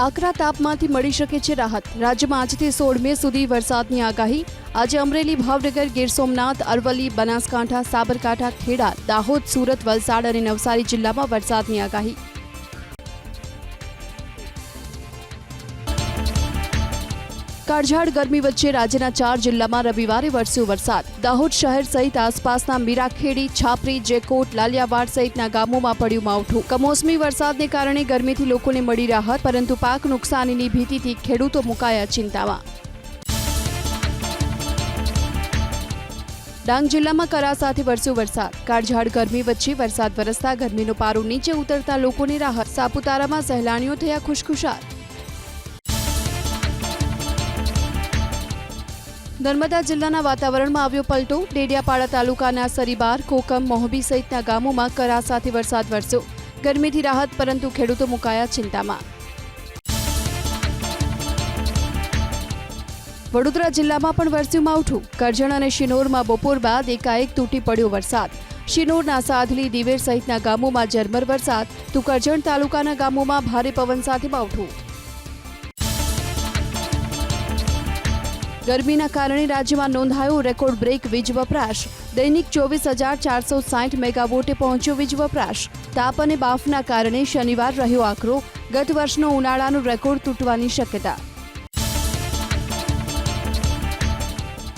આકરા તાપમાંથી મળી શકે છે રાહત. રાજ્યમાં આજથી સોળ મે સુધી વરસાદની આગાહી. આજે અમરેલી, ભાવનગર, ગીર સોમનાથ, અરવલ્લી, બનાસકાંઠા, સાબરકાંઠા, ખેડા, દાહોદ, સુરત, વલસાડ અને નવસારી જિલ્લામાં વરસાદની આગાહી. કાળઝાળ ગરમી વચ્ચે રાજ્યના ચાર જિલ્લામાં રવિવારે વરસ્યો વરસાદ. દાહોદ શહેર સહિત આસપાસના મીરાખેડી, છાપરી, જેકોટ, લાલિયાવાડ સહિતના ગામોમાં પડ્યું માવઠું. કમોસમી વરસાદને કારણે ગરમીથી લોકોને મળી રાહત, પરંતુ પાક નુકસાનીની ભીતિથી ખેડૂતો મુકાયા ચિંતામાં. ડાંગ જિલ્લામાં કરા સાથે વરસ્યો વરસાદ. કાળઝાળ ગરમી વચ્ચે વરસાદ વરસતા ગરમીનો પારો નીચે ઉતરતા લોકોને રાહત. સાપુતારામાં સહેલાણીઓ થયા ખુશખુશાલ. નર્મદા જિલ્લાના વાતાવરણમાં આવ્યો પલટો. ડેડિયાપાડા તાલુકાના સરીબાર, કોકમ, મોહબી સહિતના ગામોમાં કરા સાથે વરસાદ વરસ્યો. ગરમીથી રાહત, પરંતુ ખેડૂતો મુકાયા ચિંતામાં. વડોદરા જિલ્લામાં પણ વરસ્યું માવઠું. કરજણ અને શિનોરમાં બપોર બાદ એકાએક તૂટી પડ્યો વરસાદ. શિનોરના સાધલી, દિવેર સહિતના ગામોમાં ઝરમર વરસાદ. તો કરજણ તાલુકાના ગામોમાં ભારે પવન સાથે માવઠું. ગરમીના કારણે રાજ્યમાં નોંધાયો રેકોર્ડ બ્રેક વીજ વપરાશ. દૈનિક ચોવીસ હજાર ચારસો સાઠ મેગાવોટે પહોંચ્યો વીજ વપરાશ. તાપ અને બાફના કારણે શનિવાર રહ્યો આકરો. ગત વર્ષનો ઉનાળાનો રેકોર્ડ તૂટવાની શક્યતા.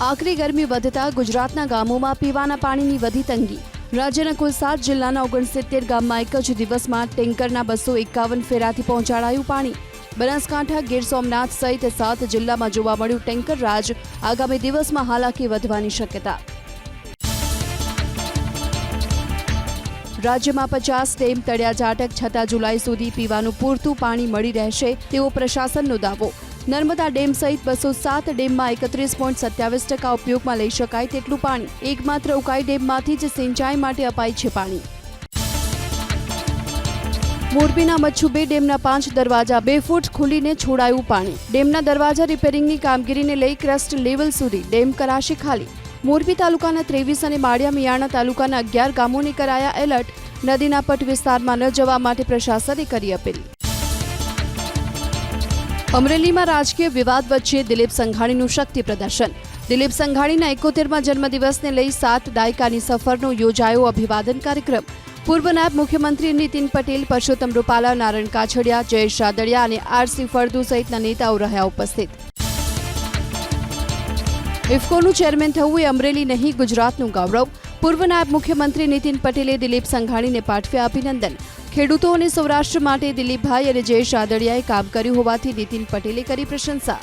આકરી ગરમી વધતા ગુજરાતના ગામોમાં પીવાના પાણીની વધી તંગી. રાજ્યના કુલ સાત જિલ્લાના ઓગણસિત્તેર ગામમાં એક જ દિવસમાં ટેન્કરના બસો એકાવન ફેરાથી પહોંચાડાયું પાણી. બનાસકાંઠા ગીર સોમનાથ સહિત સાત જિલ્લામાં જોવા મળ્યું ટેન્કર રાજ આગામી દિવસમાં હાલાકી વધવાની શક્યતા. રાજ્યમાં પચાસ ડેમ તળ્યા ઝાટક છતાં જુલાઈ સુધી પીવાનું પૂરતું પાણી મળી રહેશે તેવો પ્રશાસનનો દાવો. નર્મદા ડેમ સહિત બસો સાત ડેમમાં એકત્રીસ પોઈન્ટ સત્યાવીસ ટકા ઉપયોગમાં લઈ શકાય તેટલું પાણી. એકમાત્ર ઉકાઈ ડેમમાંથી જ સિંચાઈ માટે અપાય છે પાણી. મોરબીના મચ્છુબે ડેમના પાંચ દરવાજા બે ફૂટ ખુલીને છોડાયું પાણી. ડેમના દરવાજા રિપેરિંગની કામગીરીને લઈ ક્રસ્ટ લેવલ સુધી ડેમ કરાશે ખાલી. મોરબી તાલુકાના ત્રેવીસ અને માળિયા મિયાણા તાલુકાના અગિયાર ગામોને કરાયા એલર્ટ. નદીના પટ વિસ્તારમાં ન જવા માટે પ્રશાસને કરી અપીલ. અમરેલીમાં રાજકીય વિવાદ વચ્ચે દિલીપ સંઘાણીનું શક્તિ પ્રદર્શન. દિલીપ સંઘાણીના એકોતેરમાં જન્મદિવસને લઈ સાત દાયકાની સફરનો યોજાયો અભિવાદન કાર્યક્રમ. પૂર્વ નાયબ મુખ્યમંત્રી નીતિન પટેલ, પરસોત્તમ રૂપાલા, નારાયણ કાછડિયા, જયેશ રાદડિયા અને આરસી ફળદુ સહિતના નેતાઓ રહ્યા ઉપસ્થિત. ઇફકોનું ચેરમેન થવું એ અમરેલી નહીં, ગુજરાતનું ગૌરવ. પૂર્વ નાયબ મુખ્યમંત્રી નીતિન પટેલે દિલીપ સંઘાણીને પાઠવ્યા અભિનંદન. ખેડૂતો અને સૌરાષ્ટ્ર માટે દિલીપભાઈ અને જયેશ રાદડિયાએ કામ કર્યું હોવાથી નીતિન પટેલે કરી પ્રશંસા.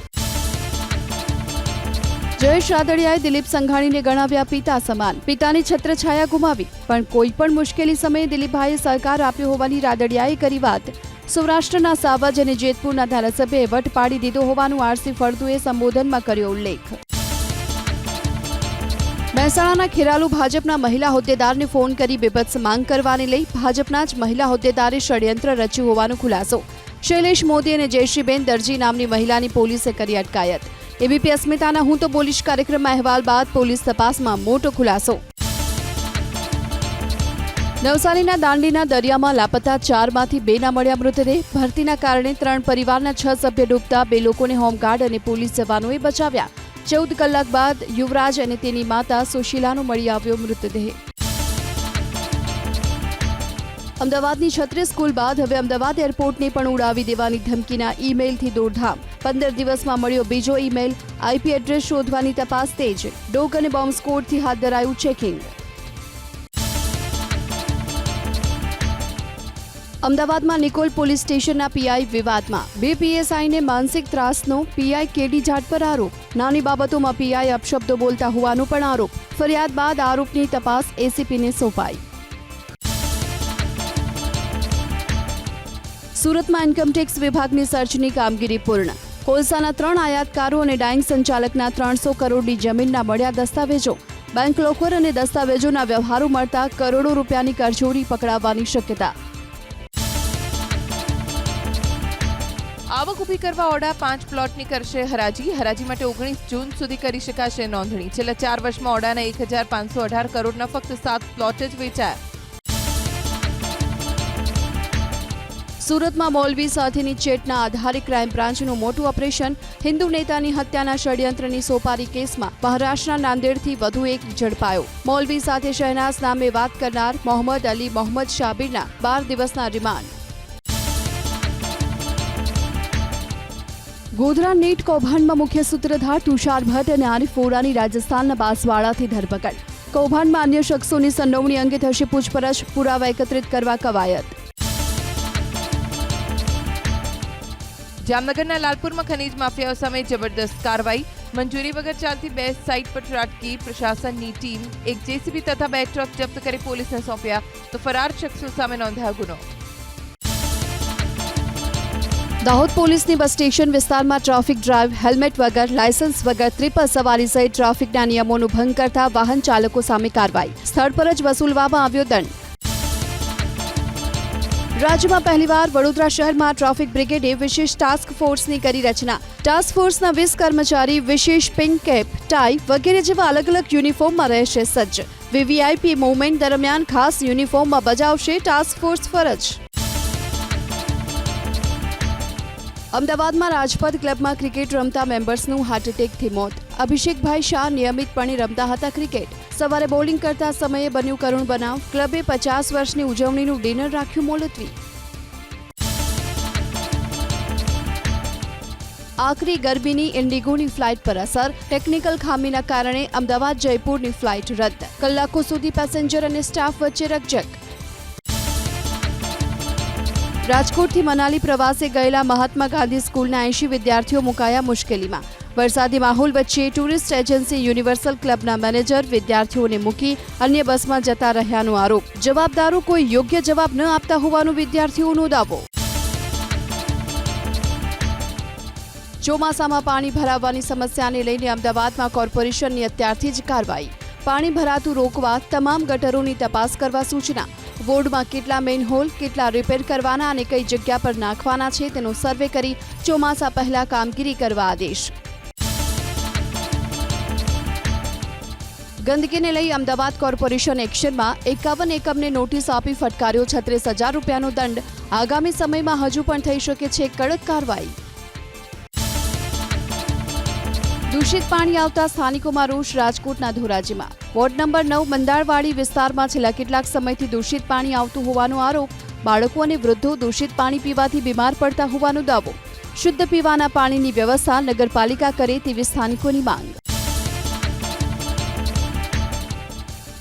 જયેશ રાદડિયાએ દિલીપ સંઘાણીને ગણાવ્યા પિતા સમાન. પિતાની છત્રછાયા ગુમાવી, પણ કોઈ પણ મુશ્કેલી સમયે દિલીપભાઈએ સહકાર આપ્યો હોવાની રાદડિયાએ કરી વાત. સૌરાષ્ટ્રના સાવજ અને જેતપુરના ધારાસભ્યએ વટ પાડી દીધો હોવાનું આરસી ફળદુએ સંબોધનમાં કર્યો ઉલ્લેખ. મહેસાણાના ખેરાલુ ભાજપના મહિલા હોદ્દેદારને ફોન કરી બેબત્સ માંગ કરવાને લઈ ભાજપના જ મહિલા હોદ્દેદારે ષડયંત્ર રચ્યું હોવાનો ખુલાસો. શૈલેષ મોદી અને જયશ્રીબેન દરજી નામની મહિલાની પોલીસે કરી અટકાયત. એબીપી અસ્મિતાના હું તો બોલીશ કાર્યક્રમમાં અહેવાલ બાદ પોલીસ તપાસમાં મોટો ખુલાસો. નવસારીના દાંડીના દરિયામાં લાપતા ચારમાંથી બેના મળ્યા મૃતદેહ. ભરતીના કારણે ત્રણ પરિવારના છ સભ્ય ડૂબતા બે લોકોને હોમગાર્ડ અને પોલીસ જવાનોએ બચાવ્યા. ચૌદ કલાક બાદ યુવરાજ અને તેની માતા સુશીલાનો મળી આવ્યો મૃતદેહ. અમદાવાદની છત્રીસ સ્કૂલ બાદ હવે અમદાવાદ એરપોર્ટને પણ ઉડાવી દેવાની ધમકીના ઈમેલથી દોડધામ પંદર દિવસમાં મળ્યો બીજો ઈમેલ, આઈપી એડ્રેસ શોધવાની તપાસ તેજ ડોગ અને બોમ્બ સ્કોડથી હાથ ધરાયું ચેકિંગ. અમદાવાદમાં નિકોલ પોલીસ સ્ટેશનના પીઆઈ વિવાદમાં. બે પીએસઆઈને માનસિક ત્રાસનો પીઆઈ કેડી જાટ પર આરોપ. નાની બાબતોમાં પીઆઈ અપશબ્દો બોલતા હોવાનો પણ આરોપ. ફરિયાદ બાદ આરોપની તપાસ એસીપીને સોંપાઈ. સુરતમાં ઇન્કમટેક્સ વિભાગની સર્ચની કામગીરી પૂર્ણ. કોલસાના ત્રણ આયાતકારો અને ડાઇંગ સંચાલકના ત્રણસો કરોડની જમીનના મળ્યા દસ્તાવેજો. બેંક લોકર અને દસ્તાવેજોના વ્યવહારો મળતા કરોડો રૂપિયાની કરચોરી પકડાવવાની શક્યતા. આવક ઊભી કરવા ઓડા પાંચ પ્લોટની કરશે હરાજી. હરાજી માટે ઓગણીસ જૂન સુધી કરી શકાશે નોંધણી. છેલ્લા ચાર વર્ષમાં ઓડાના એક હજાર પાંચસો અઢાર કરોડના ફક્ત સાત પ્લોટ જ વેચાયા. સુરતમાં મૌલવી સાથેની ચેટના આધારે ક્રાઇમ બ્રાન્ચનું મોટું ઓપરેશન, હિન્દુ નેતાની હત્યાના ષડયંત્રની સોપારી કેસમાં મહારાષ્ટ્રના નાંદેડથી વધુ એક ઝડપાયો. મૌલવી સાથે શહેનાઝ નામે વાત કરનાર મોહમ્મદ અલી મોહમ્મદ શાબીરના બાર દિવસના રિમાન્ડ. ગોધરા નીટ કૌભાંડમાં મુખ્ય સૂત્રધાર તુષાર ભટ્ટ અને આરિફ વોરાની રાજસ્થાનના બાંસવાડાથી ધરપકડ. કૌભાંડમાં અન્ય શખ્સોની સંડોવણી અંગે થશે પૂછપરછ, પુરાવા એકત્રિત કરવા કવાયત. જામનગરના લાલપુરમાં ખનીજ માફિયાઓ સામે જબરદસ્ત કાર્યવાહી. મંજૂરી વગર ચાલતી બે સાઇટ પર ત્રાટકી પ્રશાસનની ટીમ એક જેસીબી તથા બે ટ્રક જપ્ત કરી પોલીસને સોંપ્યા, તો ફરાર શખ્સો સામે નોંધાયો ગુનો. દાહોદ પોલીસની બસ સ્ટેશન વિસ્તારમાં ટ્રાફિક ડ્રાઈવ હેલ્મેટ વગર, લાયસન્સ વગર ત્રિપલ સવારી સહિત ટ્રાફિકના નિયમોનું ભંગ કરતા વાહન ચાલકો સામે કાર્યવાહી. સ્થળ પર જ વસૂલવામાં આવ્યો દંડ. રાજ્યમાં પહેલીવાર વડોદરા શહેરમાં ટ્રાફિક બ્રિગેડે વિશેષ ટાસ્ક ફોર્સની કરી રચના. ટાસ્ક ફોર્સના વીસ કર્મચારી, વિશેષ પિંક કેપ ટાઈ વગેરે જેવા અલગ અલગ યુનિફોર્મમાં રહેશે સજ્જ. વીવીઆઈપી મુવમેન્ટ દરમિયાન ખાસ યુનિફોર્મમાં બજાવશે ટાસ્ક ફોર્સ ફરજ. અમદાવાદમાં રાજપથ ક્લબમાં ક્રિકેટ રમતા મેમ્બર્સનું હાર્ટ એટેકથી મોત. અભિષેકભાઈ શાહ નિયમિતપણે રમતા હતા ક્રિકેટ. સવારે બોલિંગ કરતા સમયે બન્યું કરુણ બનાવ. ક્લબે પચાસ વર્ષની ઉજવણીનું ડિનર રાખ્યું મુલતવી. આખરી ગરબીની ઇન્ડિગોની ફ્લાઇટ પર અસર. ટેકનિકલ ખામીના કારણે અમદાવાદ જયપુરની ફ્લાઇટ રદ. કલાકો સુધી પેસેન્જર અને સ્ટાફ વચ્ચે રકઝક. રાજકોટથી મનાલી પ્રવાસે ગયેલા મહાત્મા ગાંધી સ્કૂલના એંશી વિદ્યાર્થીઓ મુકાયા મુશ્કેલીમાં. વરસાદી માહોલ વચ્ચે ટુરિસ્ટ એજન્સી યુનિવર્સલ ક્લબના મેનેજર વિદ્યાર્થીઓને મૂકી અન્ય બસમાં જતા રહ્યાનો આરોપ. જવાબદારો કોઈ યોગ્ય જવાબ ન આપતા હોવાનો વિદ્યાર્થીઓનો દાવો. ચોમાસામાં પાણી ભરાવવાની સમસ્યાને લઈને અમદાવાદમાં કોર્પોરેશનની અત્યારથી જ કાર્યવાહી. પાણી ભરાતું રોકવા તમામ ગટરોની તપાસ કરવા સૂચના. વોર્ડમાં કેટલા મેનહોલ કેટલા રિપેર કરવાના અને કઈ જગ્યા પર નાખવાના છે તેનો સર્વે કરી ચોમાસા પહેલા કામગીરી કરવા આદેશ. ગંદકીને લઈ અમદાવાદ કોર્પોરેશન એક્શનમાં એકાવન એકમને નોટિસ આપી ફટકાર્યો છત્રીસ હજાર રૂપિયાનો દંડ. આગામી સમયમાં હજુ પણ થઈ શકે છે કડક કાર્યવાહી. દૂષિત પાણી આવતા સ્થાનિકોમાં રોષ રાજકોટના ધોરાજીમાં. વોર્ડ નંબર નવ, મંદારવાડી વિસ્તારમાં છેલ્લા કેટલાક સમયથી દૂષિત પાણી આવતું હોવાનો આરોપ. બાળકો અને વૃદ્ધો દૂષિત પાણી પીવાથી બીમાર પડતા હોવાનો દાવો. શુદ્ધ પીવાના પાણીની વ્યવસ્થા નગરપાલિકા કરે તેવી સ્થાનિકોની માંગ.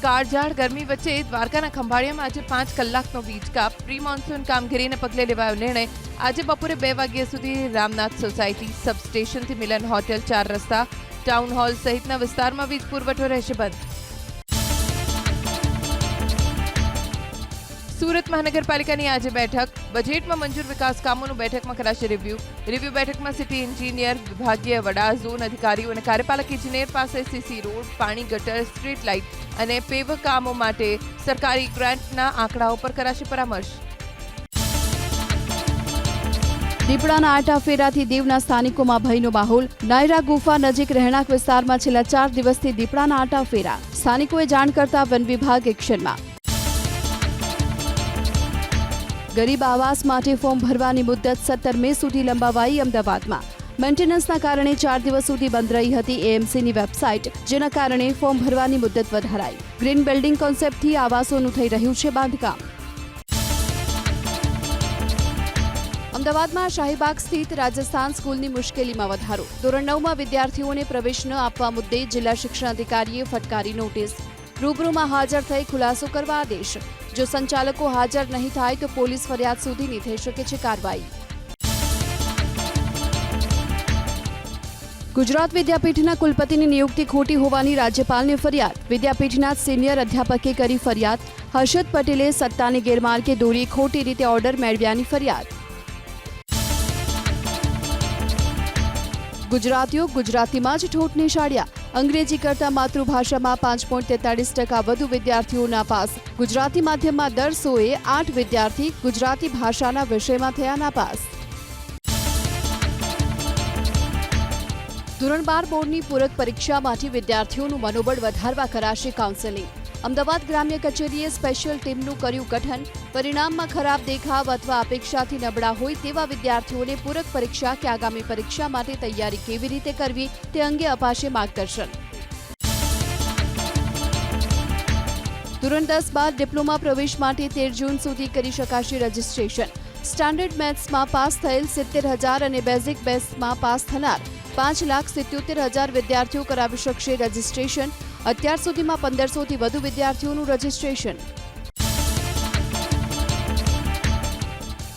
કાળઝાળ ગરમી વચ્ચે દ્વારકાના ખંભાળિયામાં આજે પાંચ કલાકનો વીજ કાપ. પ્રી મોન્સૂન કામગીરીને પગલે લેવાયો નિર્ણય. આજે બપોરે બે વાગ્યા સુધી રામનાથ સોસાયટી સબસ્ટેશનથી મિલન હોટેલ ચાર રસ્તા. ટાઉન હોલ સહિતના વિસ્તારમાં વીજ પુરવઠો રહેશે બંધ. સુરત મહાનગરપાલિકાની આજે બેઠક. બજેટમાં મંજૂર વિકાસ કામોનું બેઠકમાં કરાશે રિવ્યુ રિવ્યુ બેઠકમાં સિટી એન્જિનિયર વિભાગીય વડા ઝોન અધિકારીઓ અને કાર્યપાલક ઇજનેર પાસે સીસી રોડ, પાણી ગટર સ્ટ્રીટ લાઇટ અને પેવ કામો માટે સરકારી ગ્રાન્ટના આંકડાઓ પર કરાશે પરામર્શ. દીપડાના આટા ફેરાથી દીવના સ્થાનિકોમાં ભયનો માહોલ. નાયરા ગુફા નજીક રહેણાંક વિસ્તારમાં છેલ્લા ચાર દિવસથી દીપડાના આટા ફેરા. સ્થાનિકોએ જાણ કરતા વન વિભાગ એક્શનમાં. ગરીબ આવાસ માટે ફોર્મ ભરવાની મુદત સત્તર મે સુધી લંબાવાઈ અમદાવાદમાં. મેન્ટેનન્સના કારણે ચાર દિવસ સુધી બંધ રહી હતી એએમસીની વેબસાઇટ, જેના કારણે ફોર્મ ભરવાની મુદત વધારાઈ. ગ્રીન બિલ્ડિંગ કોન્સેપ્ટથી આવાસોનું થઈ રહ્યું છે બાંધકામ. અમદાવાદમાં શાહીબાગ સ્થિત રાજસ્થાન સ્કૂલની મુશ્કેલીમાં વધારો. ધોરણ નવમાં વિદ્યાર્થીઓને પ્રવેશ ન આપવા મુદ્દે જિલ્લા શિક્ષણ અધિકારીએ ફટકારી નોટિસ. રૂબરૂમાં હાજર થઈ ખુલાસો કરવા આદેશ. જો સંચાલકો હાજર નહીં થાય તો પોલીસ ફરિયાદ સુધીની થઈ શકે છે કાર્યવાહી. ગુજરાત વિદ્યાપીઠના કુલપતિની નિયુક્તિ ખોટી હોવાની રાજ્યપાલને ફરિયાદ. વિદ્યાપીઠના સિનિયર અધ્યાપકે કરી ફરિયાદ. હર્ષદ પટેલે સત્તાને ગેરમાર્ગે દોરી ખોટી રીતે ઓર્ડર મેળવ્યાની ફરિયાદ. ગુજરાતીઓ ગુજરાતીમાં જ ઠોઠ નિશાળ્યા. અંગ્રેજી કરતા માતૃભાષામાં પાંચ પોઈન્ટ તેતાળીસ ટકા વધુ વિદ્યાર્થીઓના પાસ. ગુજરાતી માધ્યમમાં દર સોએ આઠ વિદ્યાર્થી ગુજરાતી ભાષાના વિષયમાં થયા નાપાસ ધોરણ બાર બોર્ડની પૂરક પરીક્ષામાંથી વિદ્યાર્થીઓનું મનોબળ વધારવા કરાશે કાઉન્સેલિંગ અમદાવાદ ગ્રામ્ય કચેરીએ સ્પેશિયલ ટીમનું કર્યું ગઠન. પરિણામમાં ખરાબ દેખાવ અથવા અપેક્ષાથી નબળા હોય તેવા વિદ્યાર્થીઓને પૂરક પરીક્ષા કે આગામી પરીક્ષા માટે તૈયારી કેવી રીતે કરવી તે અંગે અપાશે માર્ગદર્શન. ધોરણ દસ બાદ ડિપ્લોમા પ્રવેશ માટે તેર જૂન સુધી કરી શકાશે રજીસ્ટ્રેશન. સ્ટાન્ડર્ડ મેથ્સમાં પાસ થયેલ સિત્તેર હજાર અને બેઝિક બેથ્સમાં પાસ થનાર પાંચ લાખ સિત્યોતેર હજાર વિદ્યાર્થીઓ કરાવી શકશે રજીસ્ટ્રેશન. અત્યાર સુધીમાં પંદરસોથી વધુ વિદ્યાર્થીઓનું રજીસ્ટ્રેશન.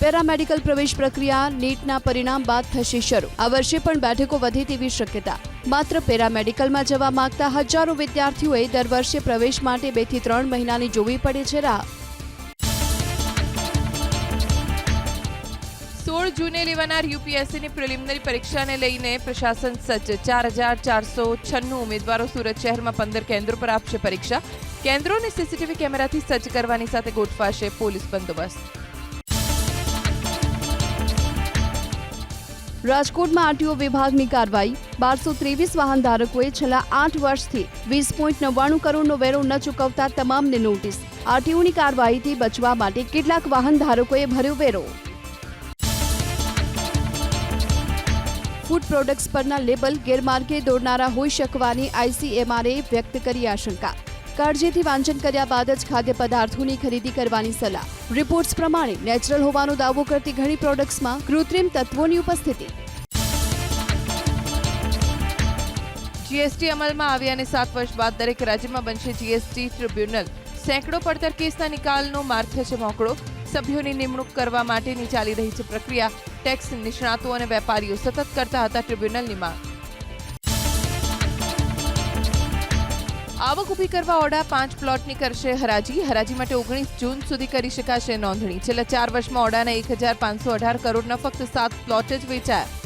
પેરામેડિકલ પ્રવેશ પ્રક્રિયા નીટના પરિણામ બાદ થશે શરૂ. આ વર્ષે પણ બેઠકો વધે તેવી શક્યતા. માત્ર પેરામેડિકલમાં જવા માંગતા હજારો વિદ્યાર્થીઓએ દર વર્ષે પ્રવેશ માટે બેથી ત્રણ મહિનાની જોવી પડે છે રાહ. જૂને લેવાનાર યુપીએસસીની પ્રિલિમિનરી પરીક્ષાને લઈને પ્રશાસન સજ્જ. ચાર હજાર ચારસો છન્નું ઉમેદવારો સુરત શહેરમાં પંદર કેન્દ્રો પર આપશે પરીક્ષા. કેન્દ્રોને સીસીટીવી કેમેરાથી સજ્જ કરવાની સાથે ગોઠવાશે પોલીસ બંદોબસ્ત. રાજકોટમાં આરટીઓ વિભાગની કાર્યવાહી. બારસો ત્રેવીસ વાહન ધારકોએ છેલ્લા આઠ વર્ષથી વીસ પોઈન્ટ નવ્વાણું કરોડનો વેરો ન ચૂકવતા તમામને નોટિસ. આરટીઓની કાર્યવાહીથી બચવા માટે કેટલાક વાહન ધારકોએ ભર્યો વેરો. ફૂડ પ્રોડક્ટ્સ પરના લેબલ ગેરમાર્ગે દોડનારા હોઈ શકવાની આઈસીએમઆરએ વ્યક્ત કરી આશંકા. કાળજીથી વાંચન કર્યા બાદ જ ખાદ્ય પદાર્થોની ખરીદી કરવાની સલાહ. રિપોર્ટ્સ પ્રમાણે નેચરલ હોવાનો દાવો કરતી ઘણી પ્રોડક્ટ્સમાં કૃત્રિમ તત્વોની ઉપસ્થિતિ. જીએસટી અમલમાં આવ્યા અને સાત વર્ષ બાદ દરેક રાજ્યમાં બનશે જીએસટી ટ્રિબ્યુનલ. સેંકડો પડતર કેસના નિકાલનો માર્ગ થશે મોકળો. સભ્યોની નિમણૂક કરવા માટેની ચાલી રહી છે પ્રક્રિયા. ટેક્સ નિષ્ણાતો અને વેપારીઓ સતત કરતા હતા ટ્રિબ્યુનલની માંગ. આવક ઊભી કરવા ઓડા પાંચ પ્લોટની કરશે હરાજી. હરાજી માટે ઓગણીસ જૂન સુધી કરી શકાશે નોંધણી. છેલ્લા ચાર વર્ષમાં ઓડાના એક હજાર પાંચસો અઢાર કરોડના ફક્ત સાત પ્લોટ જ વેચાયા.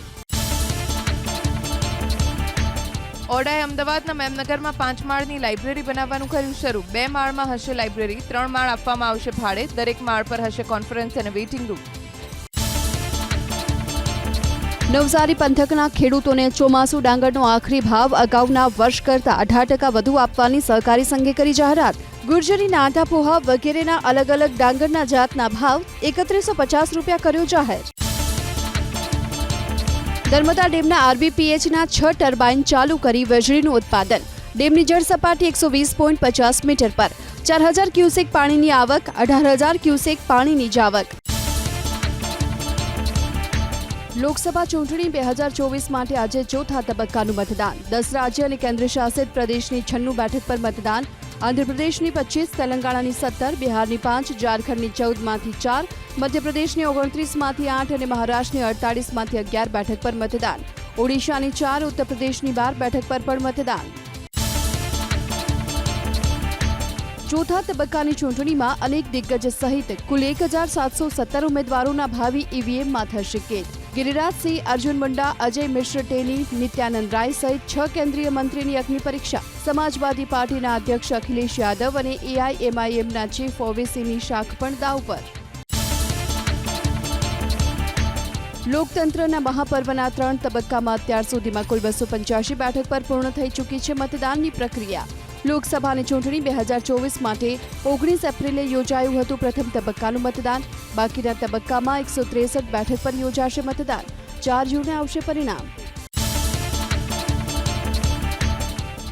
ઓડાએ અમદાવાદના મેમનગરમાં પાંચ માળની લાઇબ્રેરી બનાવવાનું કર્યું શરૂ. બે માળમાં હશે લાઇબ્રેરી, ત્રણ માળ આપવામાં આવશે ભાડે, દરેક માળ પર હશે કોન્ફરન્સ અને વેઇટિંગ રૂમ. નવસારી પંથકના ખેડૂતોને ચોમાસુ ડાંગરનો આખરી ભાવ અગાઉના વર્ષ કરતાં અઢાર ટકા વધુ આપવાની સહકારી સંઘે કરી જાહેરાત. ગુર્જરીના આટા પોહા વગેરેના અલગ અલગ ડાંગરના જાતના ભાવ એકત્રીસો પચાસ રૂપિયા કર્યો જાહેર. નર્મદા ડેમના આરબીપીએચના છ ટર્બાઇન ચાલુ કરી વીજળીનું ઉત્પાદન. ડેમની જળ સપાટી એકસો વીસ પોઈન્ટ પચાસ મીટર પર. ચાર હજાર ક્યુસેક પાણીની આવક, અઢાર હજાર ક્યુસેક પાણીની જાવક. લોકસભા ચૂંટણી બે હજાર ચોવીસ માટે આજે ચોથા તબક્કાનું મતદાન. દસ રાજ્ય અને કેન્દ્રશાસિત પ્રદેશની છન્નું બેઠક પર મતદાન આંધ્રપ્રદેશની પચીસ, તેલંગાણાની સત્તર, બિહારની પાંચ, ઝારખંડની ચૌદમાંથી ચાર, મધ્યપ્રદેશની ઓગણત્રીસમાંથી આઠ અને મહારાષ્ટ્રની અડતાલીસમાંથી અગિયાર બેઠક પર મતદાન. ઓડિશાની ચાર ઉત્તર પ્રદેશની બાર બેઠક પર પણ મતદાન. ચોથા તબક્કાની ચૂંટણીમાં અનેક દિગ્ગજ સહિત કુલ એક હજાર સાતસો સત્તર ઉમેદવારોના ભાવિ ઈવીએમમાં થશે કેદ. ગિરિરાજસિંહ, અર્જુન મુંડા, અજય મિશ્ર ટેની નિત્યાનંદ રાય સહિત છ કેન્દ્રીય મંત્રીની અગ્નિ પરીક્ષા. સમાજવાદી પાર્ટીના અધ્યક્ષ અખિલેશ યાદવ અને એઆઈએમઆઈએમના ચીફ ઓવેસીની શાખ પણ દાવ પર. લોકતંત્રના મહાપર્વના ત્રણ તબક્કામાં અત્યાર સુધીમાં કુલ બસો પંચ્યાસી બેઠક પર પૂર્ણ થઈ ચૂકી છે મતદાનની પ્રક્રિયા. લોકસભાની ચૂંટણી બે હજાર ચોવીસ માટે ઓગણીસ એપ્રિલે યોજાયું હતું. પ્રથમ તબક્કાનું મતદાન. બાકીના તબક્કામાં એકસો ત્રેસઠ બેઠક પર યોજાશે મતદાન. ચાર જૂને આવશે પરિણામ.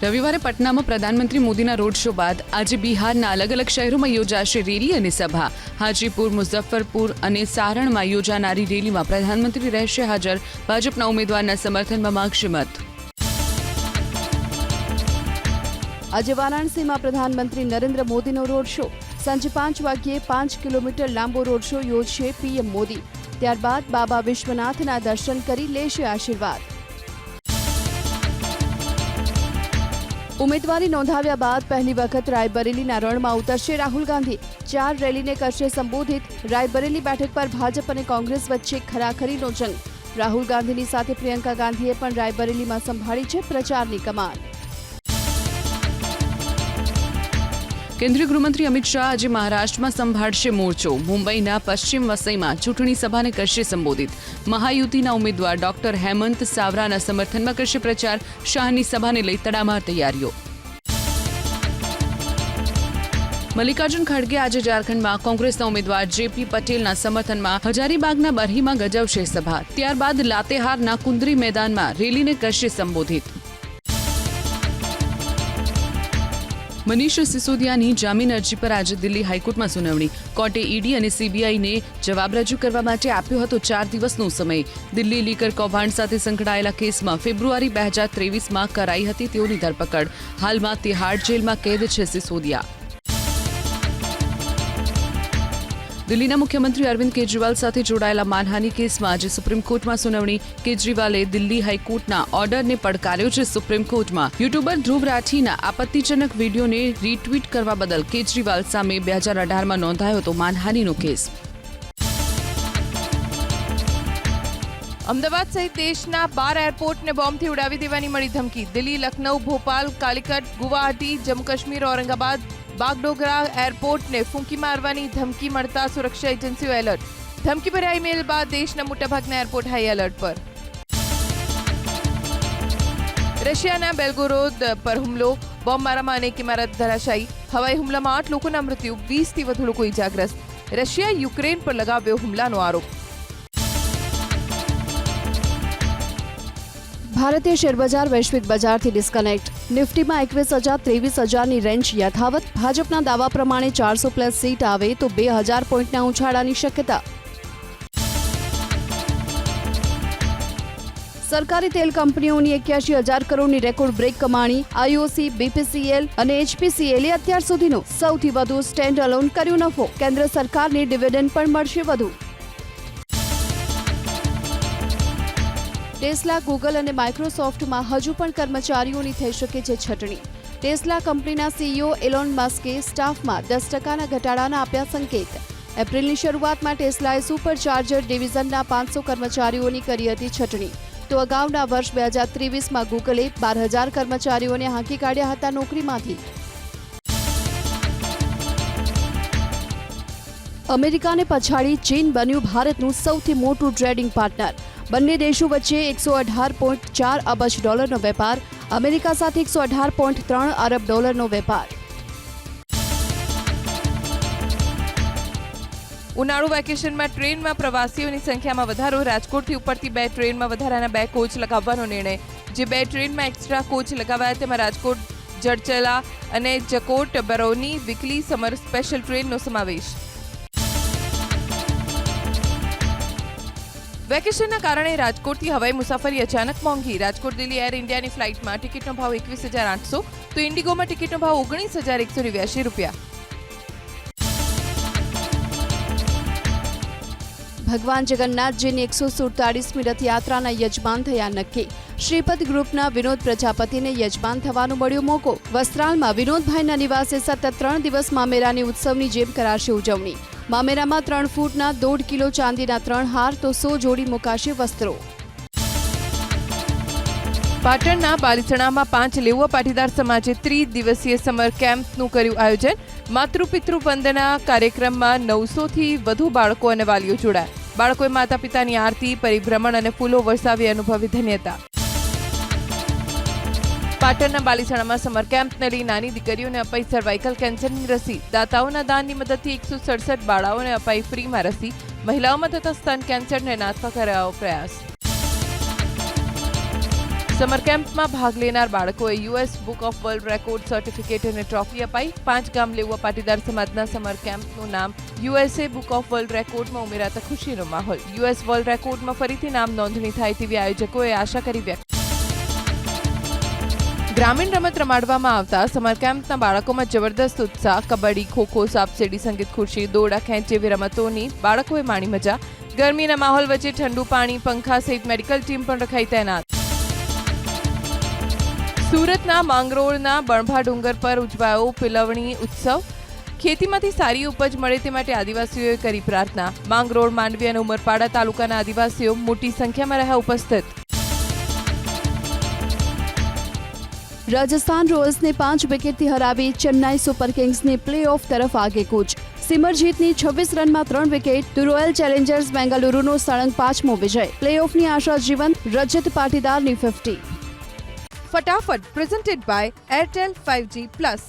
રવિવારે પટનામાં પ્રધાનમંત્રી મોદીના રોડ શો બાદ આજે બિહારના અલગ અલગ શહેરોમાં યોજાશે રેલી અને સભા. હાજીપુર, મુઝફ્ફરપુર અને સારણમાં યોજાનારી રેલીમાં પ્રધાનમંત્રી રહેશે હાજર. ભાજપના ઉમેદવારના સમર્થનમાં માગશે મત. આજે વારાણસીમાં પ્રધાનમંત્રી નરેન્દ્ર મોદીનો રોડ શો. સાંજે પાંચ વાગ્યે પાંચ કિલોમીટર લાંબો રોડ શો યોજશે પીએમ મોદી. ત્યારબાદ બાબા વિશ્વનાથના દર્શન કરી લેશે આશીર્વાદ. ઉમેદવારી નોંધાવ્યા બાદ પહેલી વખત રાયબરેલીના રણમાં ઉતરશે રાહુલ ગાંધી. ચાર રેલીને કરશે સંબોધિત. રાયબરેલી બેઠક પર ભાજપ અને કોંગ્રેસ વચ્ચે ખરાખરીનો જંગ. રાહુલ ગાંધીની સાથે પ્રિયંકા ગાંધીએ પણ રાયબરેલીમાં સંભાળી છે પ્રચારની કમાન. કેન્દ્રીય ગૃહમંત્રી અમિત શાહ આજે મહારાષ્ટ્રમાં સંભાળશે મોરચો. મુંબઈના પશ્ચિમ વસઈમાં ચૂંટણી સભાને કરશે સંબોધિત. મહાયુતિના ઉમેદવાર ડોક્ટર હેમંત સાવરાના સમર્થનમાં કરશે પ્રચાર. શાહની સભાને લઈ તડામાર તૈયારીઓ. મલ્લિકાર્જુન ખડગે આજે ઝારખંડમાં કોંગ્રેસના ઉમેદવાર જેપી પટેલના સમર્થનમાં હજારીબાગના બરહીમાં ગજવશે સભા. ત્યારબાદ લાતેહારના કુંદરી મેદાનમાં રેલીને કરશે સંબોધિત. મનીષ સિસોદિયાની જામીન અરજી પર આજે દિલ્હી હાઈકોર્ટમાં સુનાવણી. કોર્ટે ઈડી અને સીબીઆઈને જવાબ રજૂ કરવા માટે આપ્યો હતો ચાર દિવસનો સમય. દિલ્હી લીકર કૌભાંડ સાથે સંકળાયેલા કેસમાં ફેબ્રુઆરી બે હજાર ત્રેવીસમાં કરાઈ હતી તેઓની ધરપકડ. હાલમાં તિહાડ જેલમાં કેદ છે સિસોદિયા. દિલ્હીના મુખ્યમંત્રી અરવિંદ કેજરીવાલ સાથે જોડાયેલા માનહાની કેસમાં આજે સુપ્રીમ કોર્ટમાં સુનાવણી. કેજરીવાલે દિલ્હી હાઈકોર્ટના ઓર્ડરને પડકાર્યો છે સુપ્રીમ કોર્ટમાં. યુટ્યુબર ધ્રુવ રાઠીના આપત્તિજનક વિડીયોને રીટ્વીટ કરવા બદલ કેજરીવાલ સામે બે હજાર અઢારમાં નોંધાયો હતો માનહાનીનો કેસ. અમદાવાદ સહિત દેશના બાર એરપોર્ટને બોમ્બથી ઉડાવી દેવાની મળી ધમકી. દિલ્હી, લખનઉ, ભોપાલ, કાલિકટ, ગુવાહાટી, જમ્મુ કાશ્મીર, ઔરંગાબાદ બાગડોગરા એરપોર્ટને ફૂંકી મારવાની ધમકી મળતા સુરક્ષા એજન્સીઓ એલર્ટ. ધમકી ભર્યા ઈમેલ બાદ દેશના મોટાભાગના એરપોર્ટ હાઈ એલર્ટ પર. રશિયાના બેલગોરોદ પર હુમલો, બોમ્બમારામાં અનેક ઇમારત ધરાશાયી. હવાઈ હુમલામાં આઠ લોકોના મૃત્યુ, વીસથી વધુ લોકો ઇજાગ્રસ્ત. રશિયા યુક્રેન પર લગાવ્યો હુમલાનો આરોપ. ભારતીય શેરબજાર વૈશ્વિક બજારથી ડિસ્કનેક્ટ નિફ્ટીમાં એકવીસ હજાર, ત્રેવીસ હજારની રેન્જ યથાવત. ભાજપના દાવા પ્રમાણે ચારસો પ્લસ સીટ આવે તો બે હજાર પોઈન્ટના ઉછાળાની શક્યતા. સરકારી તેલ કંપનીઓની એક્યાસી હજાર કરોડની રેકોર્ડ બ્રેક કમાણી. આઈઓસી, બીપીસીએલ અને એચપીસીએલે અત્યાર સુધીનો સૌથી વધુ સ્ટેન્ડ અલોન કર્યો નફો. કેન્દ્ર સરકારને ડિવિડન્ડ પણ મળશે વધુ. ટેસ્લા, ગૂગલ અને માઇક્રોસોફ્ટમાં હજુ પણ કર્મચારીઓની થઈ શકે છે છટણી. ટેસ્લા કંપનીના સીઈઓ એલોન મસ્કે સ્ટાફમાં દસ ટકાના ઘટાડાના આપ્યા સંકેત. એપ્રિલની શરૂઆતમાં ટેસ્લાએ સુપરચાર્જર ડિવિઝનના પાંચસો કર્મચારીઓની કરી હતી છટણી. તો અગાઉના વર્ષ બે હજાર ત્રેવીસમાં ગૂગલે બાર હજાર કર્મચારીઓને હાંકી કાઢ્યા હતા નોકરીમાંથી. અમેરિકાને પછાડી ચીન બન્યું ભારતનું સૌથી મોટું ટ્રેડિંગ પાર્ટનર. બંને દેશો વચ્ચે એકસો અઢાર પોઈન્ટ ચાર અબજ ડોલરનો વેપાર, અમેરિકા સાથે એકસો અઢાર પોઈન્ટ ત્રણ અરબ ડોલરનો વેપાર. ઉનાળુ વેકેશનમાં ટ્રેનમાં પ્રવાસીઓની સંખ્યામાં વધારો, રાજકોટથી ઉપરથી બે ટ્રેનમાં વધારાના બે કોચ લગાવવાનો નિર્ણય. જે બે ટ્રેનમાં એક્સ્ટ્રા કોચ લગાવાયા તેમાં રાજકોટ, જડચલા અને જકોટ બરૌની વીકલી સમર સ્પેશિયલ ટ્રેનનો સમાવેશ. વેકેશનના કારણે રાજકોટથી હવાઈ મુસાફરી અચાનક મોંઘી. રાજકોટ દિલ્હી એર ઇન્ડિયાની ફ્લાઇટમાં ટિકિટનો ભાવ એકવીસ હજાર આઠસો, તો ઇન્ડિગોમાં ટિકિટનો ભાવ ઓગણીસ હજાર એકસો નેવ્યાસી રૂપિયા. ભગવાન જગન્નાથજીની એકસો સુડતાળીસમી રથયાત્રાના યજમાન થયા નક્કી. શ્રીપદ ગ્રુપના વિનોદ પ્રજાપતિને યજમાન થવાનો મળ્યો મોકો. વસ્ત્રાલમાં વિનોદભાઈના નિવાસે સતત ત્રણ દિવસ મામેરાની ઉત્સવની જેમ કરાશે ઉજવણી. મામેરામાં ત્રણ ફૂટના દોઢ કિલો ચાંદીના ત્રણ હાર તો સો જોડી મુકાશે વસ્ત્રો. પાટણના બાલીસણામાં પાંચ લેવો પાટીદાર સમાજે ત્રિદિવસીય સમર કેમ્પનું કર્યું આયોજન. માતૃપિતૃ વંદના કાર્યક્રમમાં નવસોથી વધુ બાળકો અને વાલીઓ જોડાયા. બાળકોએ માતા પિતાની આરતી, પરિભ્રમણ અને ફૂલો વરસાવી અનુભવી ધન્યતા. પાટણના બાલિસણામાં સમર કેમ્પને લઈ નાની દીકરીઓને અપાઈ સર્વાઇકલ કેન્સરની રસી. દાતાઓના દાનની મદદથી એકસો સડસઠ બાળાઓને અપાઈ ફ્રીમાં રસી. મહિલાઓમાં થતા સ્તન કેન્સરને નાથવા કરાયો પ્રયાસ. સમર કેમ્પમાં ભાગ લેનાર બાળકોએ US book of world record certificate અને ટ્રોફી અપાઈ. પાંચ ગામ લેવા પાટીદાર સમાજના સમર કેમ્પનું નામ યુએસએ બુક ઓફ વર્લ્ડ રેકોર્ડમાં ઉમેરાતા ખુશીનો માહોલ. યુએસ વર્લ્ડ રેકોર્ડમાં ફરીથી નામ નોંધણી થાય તેવી આયોજકોએ આશા કરી વ્યક્ત ગ્રામીણ રમત રમાડવામાં આવતા સમર કેમ્પના બાળકોમાં જબરદસ્ત ઉત્સાહ, કબડ્ડી, ખોખો, સાપસીડી, સંગીત ખુરશી દોડા ખેંચ જેવી રમતોની બાળકોએ માણી મજા. ગરમીના માહોલ વચ્ચે ઠંડુ પાણી, પંખા સહિત મેડિકલ ટીમ પણ રખાઈ તૈનાત. સુરતના માંગરોળના બણભા ડુંગર પર ઉજવાયો પિલવણી ઉત્સવ. ખેતીમાંથી સારી ઉપજ મળે તે માટે આદિવાસીઓએ કરી પ્રાર્થના. માંગરોળ, માંડવી અને ઉમરપાડા તાલુકાના આદિવાસીઓ મોટી સંખ્યામાં રહ્યા ઉપસ્થિત. રાજસ્થાન રોયલ્સને પાંચ વિકેટથી હરાવી ચેન્નાઈ સુપર કિંગ્સની પ્લે ઓફ તરફ આગે કૂચ. સિમરજીતની છવ્વીસ રનમાં ત્રણ વિકેટ રોયલ ચેલેન્જર્સ બેંગાલુરુનો સળંગ પાંચમો વિજય. પ્લે ઓફની આશા જીવંત, રજત પાટીદારની ફિફ્ટી ફટાફટ presented by Airtel five plus